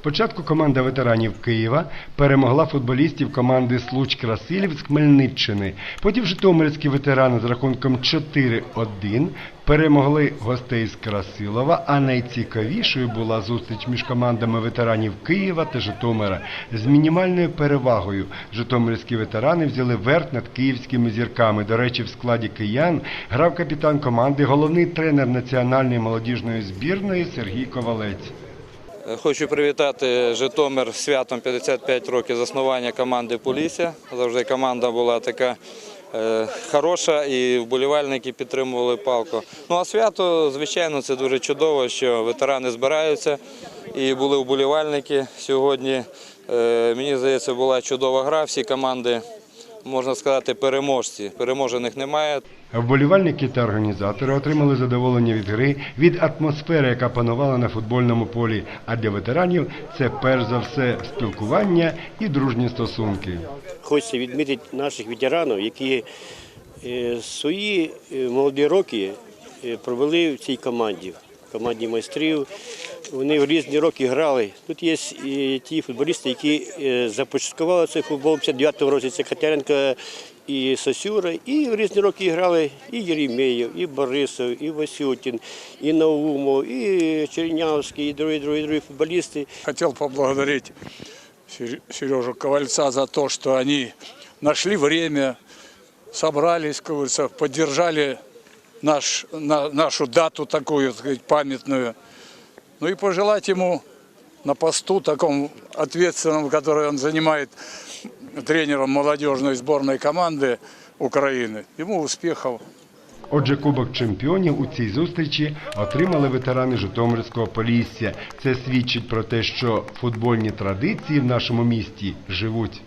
Спочатку команда ветеранів Києва перемогла футболістів команди Случ Красилів з Хмельниччини. Потім житомирські ветерани з рахунком 4-1 перемогли гостей з Красилова, а найцікавішою була зустріч між командами ветеранів Києва та Житомира. З мінімальною перевагою житомирські ветерани взяли верх над київськими зірками. До речі, в складі киян грав капітан команди, головний тренер національної молодіжної збірної Сергій Ковалець. Хочу привітати Житомир святом 55 років заснування команди Полісся. Завжди команда була така е, хороша і вболівальники підтримували палку. Ну а свято, звичайно, це дуже чудово, що ветерани збираються і були вболівальники. Сьогодні, е, мені здається, була чудова гра. Всі команди, можна сказати, переможці. Переможених немає. Вболівальники та організатори отримали задоволення від гри, від атмосфери, яка панувала на футбольному полі. А для ветеранів це перш за все спілкування і дружні стосунки. Хочеться відмітити наших ветеранів, які е, свої е, молоді роки е, провели в цій команді, команді майстрів. Вони в різні роки грали. Тут є і ті футболісти, які е, започаткували цей футбол в 59-му році. Це Катеренко і Сосюра. І в різні роки грали і Єремєєв, і Борисов, і Васютін, і Наумов, і Чернявський, і другі, другі, другі футболісти. Хотел поблагодарить Сережу Ковальца за то, что они нашли время, собрались, поддержали наш, на- нашу дату такую, так сказать, памятную. Ну и пожелать ему на посту таком ответственном, который он занимает тренером молодежной сборной команды Украины. Ему успехов. Отже, Кубок чемпіонів у цій зустрічі отримали ветерани Житомирського Полісся. Це свідчить про те, що футбольні традиції в нашому місті живуть.